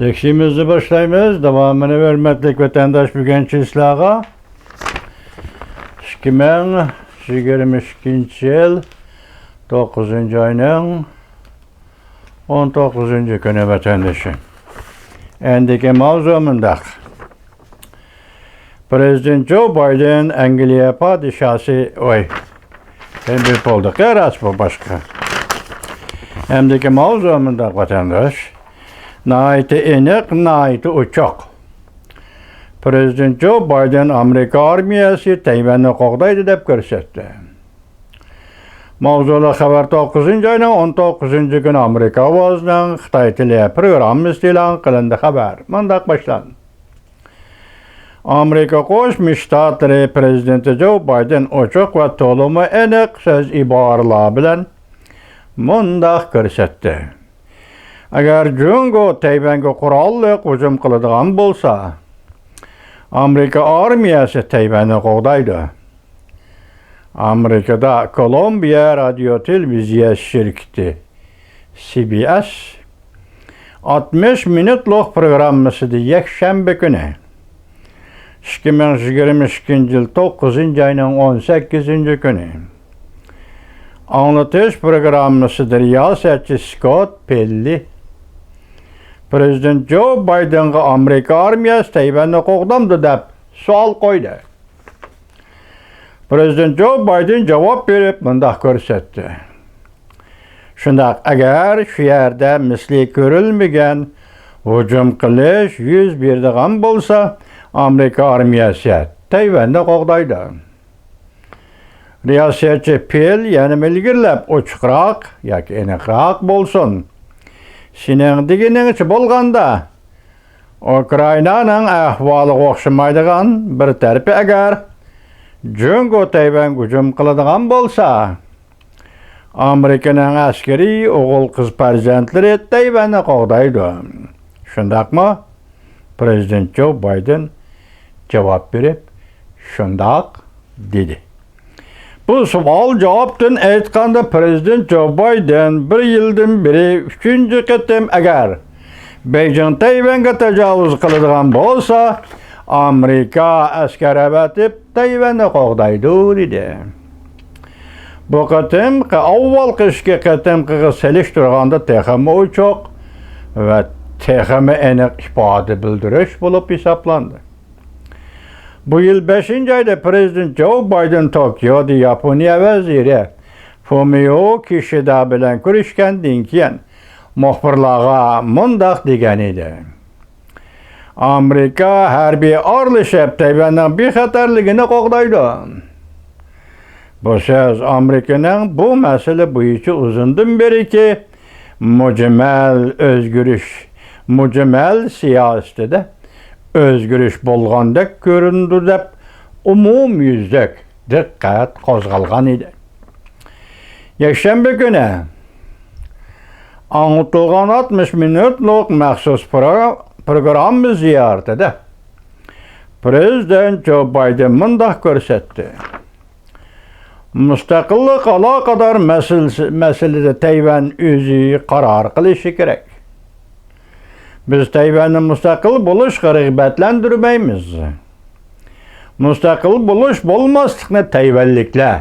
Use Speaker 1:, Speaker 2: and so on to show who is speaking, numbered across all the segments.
Speaker 1: Leksimizi başlayımız. Devamını hürmetlik vatandaş bugün çizlağa. 2022 yıl 9. ayının 19. günü vatandaşı. Endiki mavzumunda Prezident Joe Biden Angliya padişahı oy. Ben bir olduk. Yaras bu başka. Hemdeki mavzumunda vatandaş. Naiti enik, naiti uçak. Prezident Joe Biden Amerika armiyası Tayvan'ı qoqdaydı deb ko'rsatdi. Mavzuli xabar 9 ayning 19 kuni Amerika ovozining Xitoy tili programmasi e'lon qilindi xabar. Mundaq boshlandi. Amerika Qo'shma Shtatlari prezidenti Joe Biden ochiq va to'limi aniq so'z iboralar bilan mundaq ko'rsatdi. Agar Jungo Tayvanga qurolli hujum qiladigan bo'lsa, Amerika armiyasi Tayvanni qo'g'daydi. Amerikada Kolumbiya radio televiziya shirkati CBS 60 minutlik programmasida yakshanba kuni 2022 yil 9 ayning 18 kuni anlatish programmasida riyosatchi Scott Pelli Prezident Joe Bidenga Amerika armiyasi Tayvanni qo'g'damdi deb savol qo'ydi. Prezident Joe Biden javob berib mundaq ko'rsatdi. Shundaq agar shu yerda misli ko'rilmagan hujum qilish yuz beradigan bo'lsa, Amerika armiyasi Tayvanni qo'g'daydi. Riyosatchi Pel yana ilgirlab ochiqroq yoki aniqroq bo'lsin. Sening deganingcha bo'lganda Ukrainaning ahvoli o'xshamaydigan bir tarafi agar Jungo Tayvan hujum qiladigan bo'lsa, Amerikaning askariy o'g'il qiz farzandlari Tayvanni qo'g'daydi. Shundaqmi? Prezident Joe Biden javob berib, shundoq dedi. Bu savol javobdan aytganda prezident Joe Biden bir yildan beri uchinchi qatim agar Beijing Tayvanga tajovuz qiladigan bo'lsa, Amerika askar avatib Tayvanni qo'g'daydi dedi. Bu qatimqi avvalgi ishga qatimqiga selishtirganda texmi uchoq va texmi aniq ifoda bildirish bo'lib hisoblandi. Bu yil 5 ayda prezident Joe Biden Tokioda Yaponiya vaziri Fumio Kishida bilan ko'rishgandan keyin muxbirlarga mundaq degan edi. Amerika harbiy aralashib Tayvanning bexatarligini qo'g'daydi. Bu so'z Amerikaning bu masala bo'yicha uzundan beriki mujmal o'zgarish, mujmal siyosatida o'zgarish bo'lgandek ko'rindi deb umumyuzlik diqqat qo'zg'algan edi. Yakshanba kuni anlatilgan 60 minutlik maxsus programma ziyoratida Prezident Joe Biden mundaq ko'rsatdi. Mustaqillik aloqador masalada Tayvan o'zi qaror qilishi kerak. Biz Tayvanni mustaqil bo'lishga rag'batlantirmaymiz. Mustaqil bo'lish bo'lmaslikni Tayvanliklar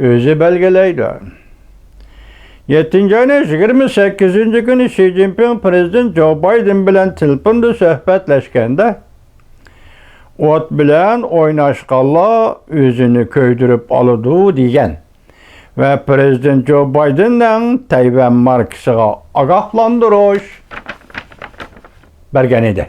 Speaker 1: o'zi belgilaydi. 7 ayning 28 kuni Xi Jinping prezident Joe Biden bilan telefonda suhbatlashganda o't bilan o'ynashqanlar o'zini ko'ydirib oladi degan va prezident Joe Bidendan Tayvan markasiga ogohlantirish bergan edi.